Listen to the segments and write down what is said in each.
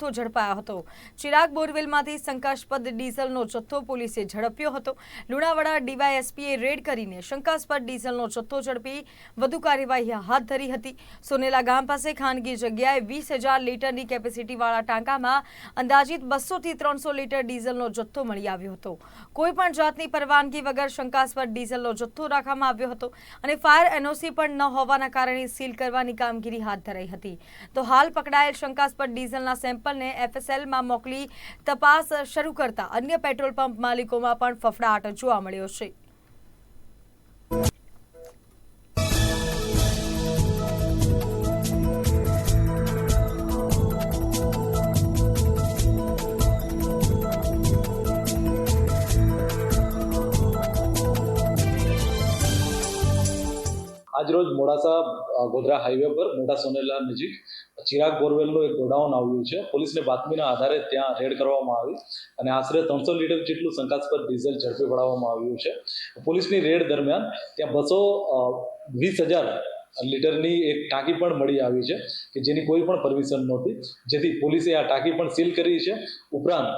જથ્થો ઝડપાયો હતો. ચિરાગ બોરવેલમાંથી શંકાસ્પદ ડીઝલનો જથ્થો પોલીસે ઝડપ્યો હતો. લુણાવાડા ડીવાયએસપીએ રેડ કરીને શંકાસ્પદ ડીઝલનો જથ્થો ઝડપી વધુ કાર્યવાહી હાથ ધરી હતી. સોનેલા ગામ પાસે ખાનગી જગ્યાએ વીસ હજાર લીટરની કેપેસિટીવાળા ટાંકામાં અંદાજિત બસોથી ત્રણસો લીટર ડીઝલનો જથ્થો મળી આવ્યો હતો. કોઈપણ જાતની પરવાનગી વગર શંકાસ્પદ ડીઝલનો જથ્થો રાખવામાં આવ્યો હતો અને ફાયર એનઓસી પણ ન હોવાના કારણે સીલ કરવાની કામગીરી હાથ ધરાઈ હતી. તો હાલ પકડાયેલ શંકાસ્પદ ડીઝલના સેમ્પલને એફએસએલમાં મોકલી તપાસ શરૂ કરતા અન્ય પેટ્રોલ પંપ માલિકોમાં પણ ફફડાટ જોવા મળ્યો છે. આજરોજ મોડાસા ગોધરા હાઈવે પર મોટા સોનેલા નજીક ચિરાગ બોરવેલનું એક ગોડાઉન આવ્યું છે. પોલીસને બાતમીના આધારે ત્યાં રેડ કરવામાં આવી અને આશરે ત્રણસો લીટર જેટલું શંકાસ્પદ ડીઝલ ઝડપી પડાવવામાં આવ્યું છે. પોલીસની રેડ દરમિયાન ત્યાં બસો વીસ હજાર લીટરની એક ટાંકી પણ મળી આવી છે કે જેની કોઈ પણ પરમિશન નહોતી. જેથી પોલીસે આ ટાંકી પણ સીલ કરી છે. ઉપરાંત,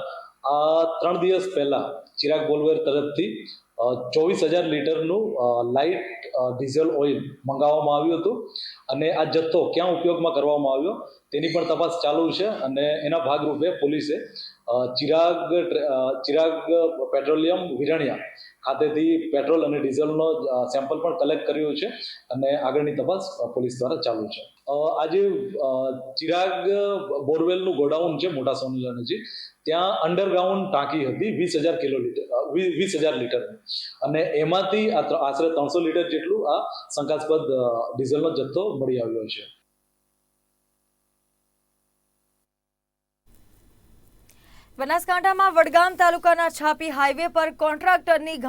આ ત્રણ દિવસ પહેલાં ચિરાગ બોલવેર તરફથી ચોવીસ હજાર લીટરનું લાઇટ ડીઝલ ઓઇલ મંગાવવામાં આવ્યું હતું. અને આ જથ્થો ક્યાં ઉપયોગમાં કરવામાં આવ્યો તેની પણ તપાસ ચાલુ છે અને એના ભાગરૂપે પોલીસે ચિરાગ ચિરાગ પેટ્રોલિયમ વિરણિયા ખાતેથી પેટ્રોલ અને ડીઝલનો સેમ્પલ પણ કલેક્ટ કર્યું છે અને આગળની તપાસ પોલીસ દ્વારા ચાલુ છે. આજે ચિરાગ બોરવેલનું ગોડાઉન છે મોટા સોનલાનજી ત્યાં અંડરગ્રાઉન્ડ ટાંકી હતી વીસ હજાર કિલો લીટર વીસ હજાર લીટરની. અને એમાંથી આશરે ત્રણસો લીટર જેટલું આ શંકાસ્પદ ડીઝલનો જથ્થો મળી આવ્યો છે. બનાસકાંઠામાં વડગામ તાલુકાના છાપી હાઈવે પર કોન્ટ્રાક્ટરની